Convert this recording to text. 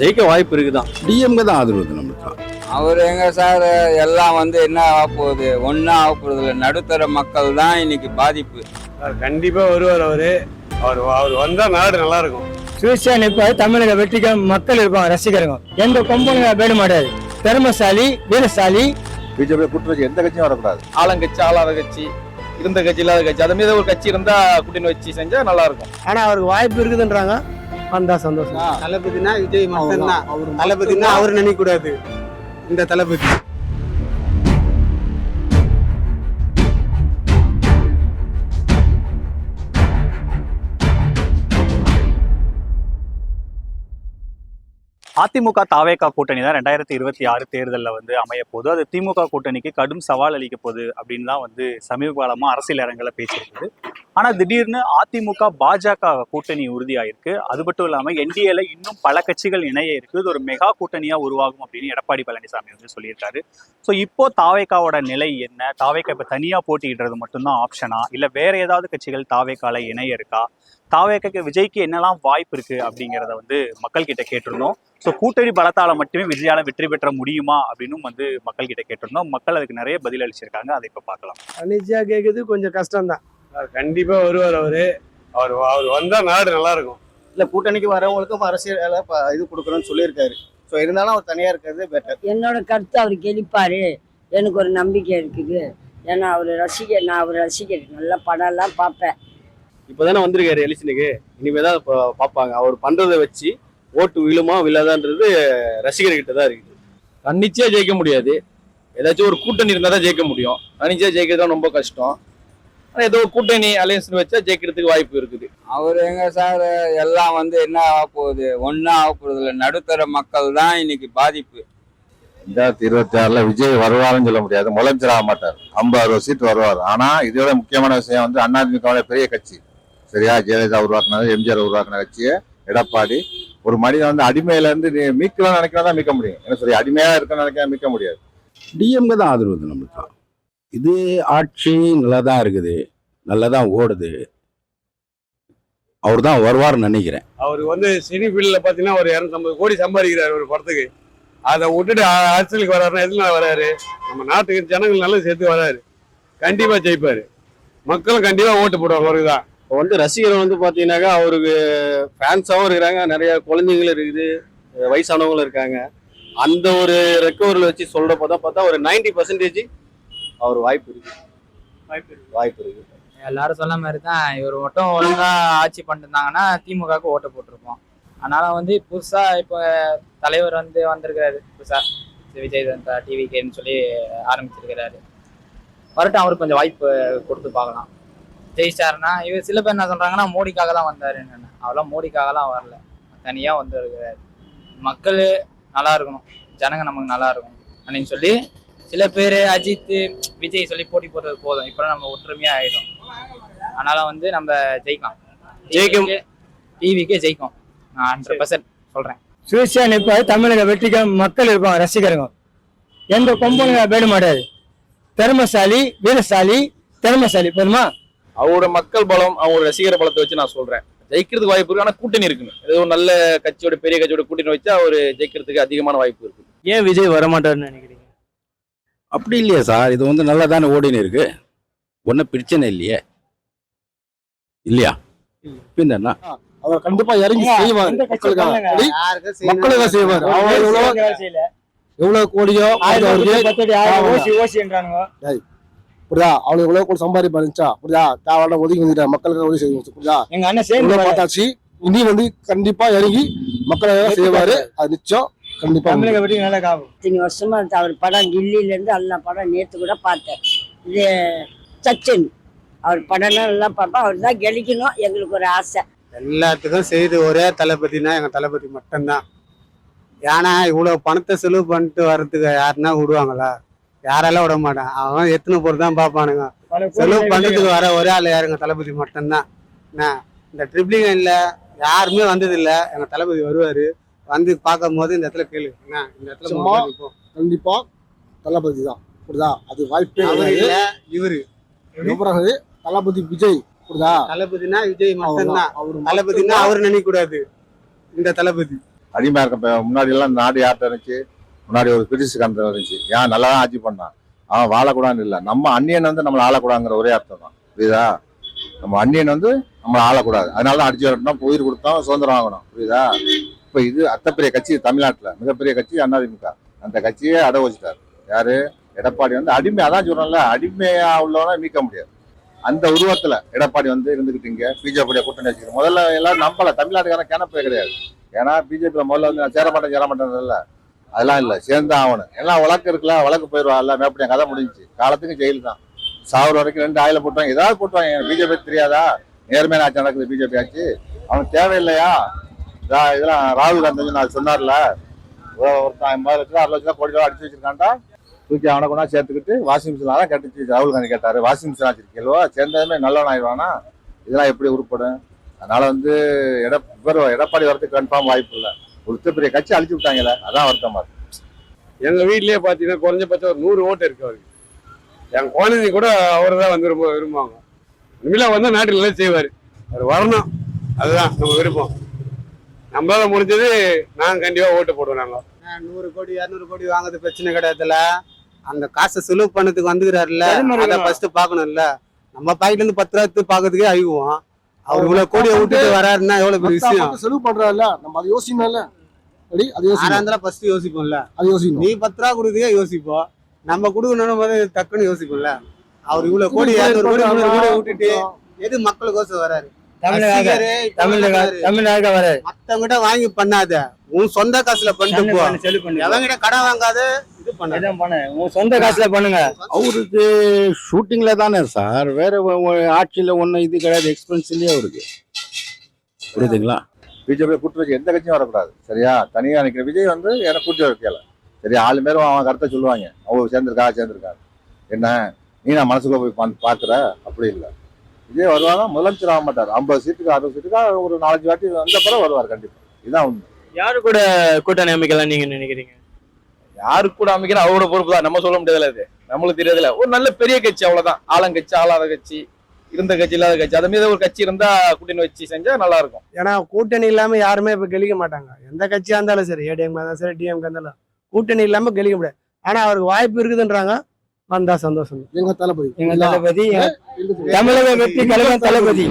ஜெயிக்க வாய்ப்பு இருக்குதான். டிஎம்கே தான் ஆதரவு நம்மளுக்கு. அவர் எங்க சார் எல்லாம் வந்து என்ன ஆக போகுது? ஒன்றும் ஆக இல்லை நடுத்தர மக்கள் தான் இன்னைக்கு பாதிப்பு. அவர் கண்டிப்பா வருவார் அவரு. அவர் அவர் வந்தா நாடு நல்லா இருக்கும் சுயேட்சையா நிற்பாரு தமிழக வெற்றிக்கு மக்கள் இருப்பாங்க ரசிகருங்க எந்த கொம்பனுங்க வேட மாட்டாது. திறமசாலி வீரசாலி. பிஜேபி கூட்டு எந்த கட்சியும் வரக்கூடாது. ஆளுங்கட்சி ஆளாத கட்சி இருந்த கட்சி இல்லாத கட்சி அது மீது ஒரு கட்சி இருந்தா கூட்டணி வச்சு செஞ்சா நல்லா இருக்கும் ஆனா அவருக்கு வாய்ப்பு இருக்குதுன்றாங்க. வந்தா சந்தோஷம். தளபதினா விஜய் மட்டும்தான். தளபதினா அவர் நினைக்க கூடாது. இந்த தளபதி. அதிமுக தாவேகா கூட்டணி தான் ரெண்டாயிரத்தி இருபத்தி ஆறு தேர்தலில் வந்து அமைய போகுது. அது திமுக கூட்டணிக்கு கடும் சவால் அளிக்க போகுது அப்படின்னு தான் வந்து சமீப காலமாக அரசியல் அரங்கில் பேசியிருக்குது. ஆனால் திடீர்னு அதிமுக பாஜக கூட்டணி உறுதியாயிருக்கு. அது மட்டும் இல்லாமல் என்டிஏல இன்னும் பல கட்சிகள் இணைய இருக்கு. இது ஒரு மெகா கூட்டணியாக உருவாகும் அப்படின்னு எடப்பாடி பழனிசாமி வந்து சொல்லியிருக்காரு. ஸோ இப்போ தாவேகாவோட நிலை என்ன? தாவேக்கா இப்போ தனியாக போட்டியிடுறது மட்டும்தான் ஆப்ஷனா இல்லை வேற ஏதாவது கட்சிகள் தாவேகால இணைய இருக்கா? தாவேக்காக்கு விஜய்க்கு என்னெல்லாம் வாய்ப்பு இருக்கு அப்படிங்கிறத வந்து மக்கள் கிட்ட கேட்டிருந்தோம். ஸோ கூட்டணி பலத்தால மட்டுமே விஜயால வெற்றி பெற்ற முடியுமா அப்படின்னும் வந்து மக்கள் கிட்ட கேட்டிருந்தோம். மக்கள் அதுக்கு நிறைய பதில் அளிச்சிருக்காங்க. அதை இப்ப பார்க்கலாம். அனிச்சா கேக்குது கொஞ்சம் கஷ்டம் தான் கண்டிப்பா வருவார் அவரு. அவர் அவர் வந்தா நாடு நல்லா இருக்கும் இல்ல கூட்டணிக்கு வரவங்களுக்கும் அரசியல் இது கொடுக்குறோம்னு சொல்லியிருக்காரு. ஸோ இருந்தாலும் அவர் தனியா இருக்கிறது பெட்டர் என்னோட கருத்து அவர் கெளிப்பாரு எனக்கு ஒரு நம்பிக்கை இருக்குது. ஏன்னா அவர் ரசிகர் நான் அவர் ரசிகர். நல்ல படம்லாம் பார்ப்பேன். இப்போதானே வந்திருக்காரு எலிசனுக்கு. இனிமே தான் இப்போ பார்ப்பாங்க அவர் பண்றதை வச்சு ஓட்டு விழுமா விழாதான்றது ரசிகர்கிட்ட தான் இருக்குது. தன்னிச்சையா ஜெயிக்க முடியாது. ஏதாச்சும் ஒரு கூட்டணி இருந்தால் தான் ஜெயிக்க முடியும். தனிச்சையா ஜெயிக்கிறது தான் ரொம்ப கஷ்டம். ஆனால் ஏதோ ஒரு கூட்டணி அலையன்ஸ் வச்சா ஜெயிக்கிறதுக்கு வாய்ப்பு இருக்குது. அவர் எங்க சார்? எல்லாம் வந்து என்ன ஆக போகுது? ஒன்றும் ஆக இல்லை நடுத்தர மக்கள் தான் இன்னைக்கு பாதிப்பு. ரெண்டாயிரத்தி இருபத்தி ஆறுல விஜய் வருவாருன்னு சொல்ல முடியாது. முதலமைச்சர் ஆக மாட்டார். ஐம்பது அறுபது சீட் வருவார். ஆனா இதோட முக்கியமான விஷயம் வந்து அதிமுக பெரிய கட்சி. சரியா? ஜெயலலிதா உருவாக்குனது எம்ஜிஆர் உருவாக்குன கட்சியை எடப்பாடி ஒரு மனிதன் வந்து அடிமையில இருந்து நீ மீட்கலாம் நினைக்கிறதா தான் மீட்க முடியும். என்ன சரி அடிமையா இருக்க நினைக்க மீட்க முடியாது. டிஎம்கே தான் ஆதரவு நம்மளுக்கு. இது ஆட்சி நல்லா தான் இருக்குது நல்லா தான் ஓடுது. அவர் தான் வருவார்னு நினைக்கிறேன். அவர் வந்து சினி ஃபீல்ட்ல பாத்தீங்கன்னா ஒரு இரநூத்தம்பது கோடி சம்பாதிக்கிறார் ஒரு படத்துக்கு. அதை விட்டுட்டு அரசியலுக்கு வர்றாருன்னா எதுல வராரு? நம்ம நாட்டுக்கு ஜனங்கள் நல்லா சேர்த்து வராரு. கண்டிப்பா ஜெயிப்பாரு. மக்களும் கண்டிப்பா ஓட்டு போடுவாங்க அவருக்கு தான். இப்போ வந்து ரசிகர் வந்து பார்த்தீங்கன்னாக்கா அவருக்கு ஃபேன்ஸாகவும் இருக்கிறாங்க. நிறைய குழந்தைங்களும் இருக்குது. வயசானவங்களும் இருக்காங்க. அந்த ஒரு ரெக்கவரில் வச்சு சொல்ற பார்த்தா பார்த்தா ஒரு நைன்டி பர்சன்டேஜ் அவர் வாய்ப்பு இருக்கு. வாய்ப்பு இருக்கு. வாய்ப்பு இருக்கு. எல்லாரும் சொன்ன மாதிரி தான் இவர் மட்டும் ஒழுங்கா ஆட்சி பண்ணிருந்தாங்கன்னா திமுகவுக்கு ஓட்டு போட்டிருப்போம். அதனால வந்து புதுசா இப்போ தலைவர் வந்து வந்திருக்கிறாரு. புதுசா விஜய் ஜனதா டிவிகேன்னு சொல்லி ஆரம்பிச்சிருக்கிறாரு. வரட்டும் அவருக்கு கொஞ்சம் வாய்ப்பு கொடுத்து பார்க்கலாம். ஜெயிச்சாருன்னா இவர் சில பேர் என்ன சொல்றாங்கன்னா மோடிக்காக தான் வந்தாருன்னு அவெல்லாம் மோடிக்காகலாம் வரல. தனியா வந்து இருக்கிறாரு. மக்கள் நல்லா இருக்கணும். ஜனங்க நமக்கு நல்லா இருக்கும் அப்படின்னு சொல்லி சில பேர் அஜித் விஜய் சொல்லி போட்டி போடுறது போதும். இப்போ நம்ம ஒற்றுமையா ஆயிடும் அதனால வந்து நம்ம ஜெயிக்கலாம். ஜெயிக்கும். டிவிக்கே ஜெயிக்கும். நான் ஹண்ட்ரட் பர்சன்ட் சொல்றேன். சுயேட்சையா நிற்பாரு. தமிழக வெற்றிக்கு மக்கள் இருப்பாங்க ரசிகருங்க எந்த கொம்பனுங்க வேட மாட்டாது திறமசாலி வீரசாலி திறமசாலி போதுமா அவரோட மக்கள் பலம் அவரோட ரசிகர் பலத்தை வச்சு நான் சொல்றேன். ஜெயிக்கிறதுக்கு வாய்ப்பு இருக்கு ஆனால் கூட்டணி இருக்குங்க. ஏதோ ஒரு நல்ல கட்சியோட பெரிய கட்சியோட கூட்டணி வச்சா அவர் ஜெயிக்கிறதுக்கு அதிகமான வாய்ப்பு இருக்கு. ஏன் விஜய் வரமாட்டாருன்னு நினைக்கிறீங்க? அப்படி இல்லையே சார். இது வந்து நல்லா தானே ஓடின்னு இருக்கு. ஒன்றும் பிரச்சனை இல்லையே. இல்லையா? பின்னா அவர் கண்டிப்பா இறங்கி செய்வார் மக்களுக்காக. செய்வார். எவ்வளவு கோடியோ அது அவருக்கு ஓசி ஓசின்றானுங்க புரியுதா? அவளுக்கு எவ்வளவு கோடி சம்பாதிப்பாருச்சா புரியுதா? தேவையான ஒதுக்கி வந்துட்டா மக்களுக்காக உதவி செய்வோம் புரியுதா? எங்க அண்ணன் சேர்ந்து பார்த்தாச்சு. இனி வந்து கண்டிப்பா இறங்கி மக்களுக்காக செய்வாரு. அது நிச்சயம். கண்டிப்பா இத்தனை வருஷமா அவர் படம் டெல்லியில இருந்து எல்லா படம் நேத்து கூட பார்த்தேன். இது சச்சின். அவர் படம்லாம் நல்லா பார்ப்பேன் அவர் தான் கெளிக்கணும் எங்களுக்கு ஒரு ஆசை. எல்லாத்துக்கும் செய்து ஒரே தளபதினா எங்க தளபதி மட்டும்தான். ஏன்னா இவ்வளவு பணத்தை செலவு பண்ணிட்டு வர்றதுக்கு யாருன்னா விடுவாங்களா? யாரெல்லாம் விட மாட்டான்? அவன் எத்தனை பொருள் தான் பார்ப்பானுங்க. செலவு பண்றதுக்கு வர ஒரே ஆள் யாருங்க? தளபதி மட்டும்தான். என்ன? இந்த ட்ரிப்ளிங் இல்ல யாருமே வந்தது இல்ல எங்க தளபதி வருவாரு. வந்து பார்க்கும் போது இந்த இடத்துல கேளு. என்ன? இந்த இடத்துல சும்மா கண்டிப்பா தளபதி தான். புரியுதா? அது வாய்ப்பே இல்ல இவரு. பிறகு தளபதி விஜய். புரியுதா? தளபதினா விஜய் மட்டும்தான். அவர் தளபதினா அவர் நினைக்க கூடாது இந்த தளபதி. அடிமையா இருக்க முன்னாடி எல்லாம் நாடு யார்கிட்ட இருந்துச்சு? முன்னாடி ஒரு பிரிட்டிஷ் கண்ட்ரி இருந்துச்சு. ஏன் நல்லா தான் ஆட்சி பண்ணான்? அவன் வாழக்கூடாதுன்னு இல்லை. நம்ம அந்நியன் வந்து நம்மளை ஆளக்கூடாதுங்கிற ஒரே அர்த்தம் தான். புரியுதா? நம்ம அந்நியன் வந்து நம்மளை ஆளக்கூடாது. அதனால தான் அடிச்சு வரட்டோம் உயிர் கொடுத்தோம் சுதந்திரம் வாங்கணும். புரியுதா? இப்போ இது அத்தப்பெரிய கட்சி தமிழ்நாட்டில். மிகப்பெரிய கட்சி அதிமுக. அந்த கட்சியே அடை வச்சுட்டார். யாரு? எடப்பாடி வந்து அடிமை அதான் சொல்றோம்ல அடிமையா உள்ளவனா மீட்க முடியாது. அந்த உருவத்துல எடப்பாடி வந்து இருந்துகிட்டீங்க இங்க கூட்டணி வச்சுக்கிறோம் முதல்ல எல்லாரும் நம்பல. தமிழ்நாட்டுக்காரன் கிணப்பே கிடையாது. ஏன்னா பிஜேபியில் முதல்ல வந்து நான் சேரமாட்டேன் சேரமாட்டேன் இல்லை. அதெல்லாம் இல்லை சேர்ந்தான் ஆகணும் எல்லாம் வழக்கு இருக்குல்ல வழக்கு இல்லை மேப்படியா கதை முடிஞ்சுச்சு. காலத்துக்கு ஜெயில் தான் சாவர வரைக்கும் ரெண்டு ஆயில போட்டுவாங்க. ஏதாவது போட்டுவாங்க பிஜேபி தெரியாதா? நேர்மையான ஆட்சி நடக்குது பிஜேபி ஆட்சி அவனுக்கு தேவையில்லையா? இதெல்லாம் ராகுல் காந்தி நான் சொன்னார்ல? ஒரு- ஒருத்தன் ஐம்பது லட்சம் அறுபது லட்சம் கோடி ரூபா அடிச்சு வச்சிருக்காண்டா தூக்கி அவனை கொண்டா சேர்த்துக்கிட்டு வாஷிங் மிஷின் தான் கட்டுச்சு. ராகுல் காந்தி கேட்டாரு வாஷிங் மிஷின் வச்சிருக்கீங்களோ சேர்ந்ததுமே நல்லவன் ஆயிடுவானா? இதெல்லாம் எப்படி உருப்படும்? அதனால வந்து எட இவர் எடப்பாடி வரதுக்கு கன்ஃபார்ம் வாய்ப்பு இல்லை. ஒரு பெரிய கட்சி அழிச்சு விட்டாங்களே அதான் வருத்தமா இருக்கு. எங்க வீட்லயே பாத்தீங்கன்னா குறைஞ்சபட்சம் ஒரு நூறு ஓட்டு இருக்கு அவருக்கு. என் குழந்தைங்க கூட அவரை தான் வந்து ரொம்ப விரும்புவாங்க. இனிமேல வந்து நாட்டுக்கு நல்லா செய்வார். அவர் வரணும். அதுதான் நம்ம விருப்பம். நம்மளால முடிஞ்சது நாங்க கண்டிப்பா ஓட்டு போடுவோம் நாங்க. நூறு கோடி இரநூறு கோடி வாங்குறது பிரச்சனை கிடையாதுல அந்த காசை செலவு பண்ணதுக்கு வந்துக்கிறாருல்ல. அதை ஃபர்ஸ்ட் பாக்கணும்ல நம்ம பாக்கெட்ல இருந்து பத்து ரூபா எடுத்து பாக்கிறதுக்கே அழிவுவோம் அவர் இவ்வளவு கோடியை விட்டுட்டு வராருன்னா எவ்வளவு பெரிய விஷயம்? செலவு பண்றாருல நம்ம அதை யோசிக்கணும்ல. ரெடி அது யோசிக்கணும். ஃபர்ஸ்ட் யோசிப்போம்ல. அது யோசிக்கணும். நீ பத்து ரூபா கொடுத்தே யோசிப்போம். நம்ம கொடுக்கணும் போது டக்குன்னு யோசிப்போம்ல. அவர் இவ்வளவு கோடி இரநூறு கோடி முந்நூறு கோடி விட்டுட்டு எது மக்களுக்கோசம் வராரு? தமிழக வராரு. மத்தவங்கிட்ட வாங்கி பண்ணாத. உன் சொந்த காசுல பண்ணிட்டு போ. செலவு பண்ணி. எவங்கிட்ட கடன் வாங்காத இதான் பண்ண உங்க சொந்த காசுல பண்ணுங்க. அவருக்கு ஷூட்டிங்ல தானே சார். வேற ஆட்சியில ஒன்றும் இது கிடையாது. எக்ஸ்பென்சிவ்லயே அவருக்கு. புரியுதுங்களா? பிஜேபி கூட்டு வச்சு எந்த கட்சியும் வரக்கூடாது. சரியா? தனியா நிக்கிற விஜய் வந்து எனக்கு கூட்டி வைக்கல. சரி ஆளு பேரும் அவன் கருத்தை சொல்லுவாங்க. அவங்க சேர்ந்திருக்கா சேர்ந்திருக்கா என்ன? நீ நான் மனசுக்குள்ள போய் பா- பாக்குற? அப்படி இல்லை. விஜய் வருவாங்க முதலமைச்சர் ஆக மாட்டார். ஐம்பது சீட்டுக்கு அறுபது சீட்டுக்கு ஒரு நாலஞ்சு வாட்டி வந்த பிறகு வருவார் கண்டிப்பா. இதுதான் உண்மை. யாரு கூட கூட்டணி அமைக்கலாம் நீங்க நினைக்கிறீங்க? யாரு கூட அமைக்கிற அவரோட பொறுப்பு தான். நம்ம சொல்ல முடியாதுல அது. நம்மளுக்கு தெரியாதுல ஒரு நல்ல பெரிய கட்சி அவ்வளவுதான். ஆளுங்கட்சி ஆளாத கட்சி இருந்த கட்சி இல்லாத கட்சி. அதை மீது ஒரு கட்சி இருந்தா கூட்டணி வச்சு செஞ்சா நல்லா இருக்கும் ஏன்னா கூட்டணி இல்லாம யாருமே இப்ப கெளிக்க மாட்டாங்க. எந்த கட்சியா இருந்தாலும் சரி ஏடிஎம் இருந்தாலும் சரி டிஎம்கே இருந்தாலும். கூட்டணி இல்லாம கெளிக்க முடியாது. ஆனா அவருக்கு வாய்ப்பு இருக்குதுன்றாங்க வந்தா சந்தோஷம் எங்க தளபதி? எங்க தளபதி தமிழக வெற்றி கழகம் தளபதி.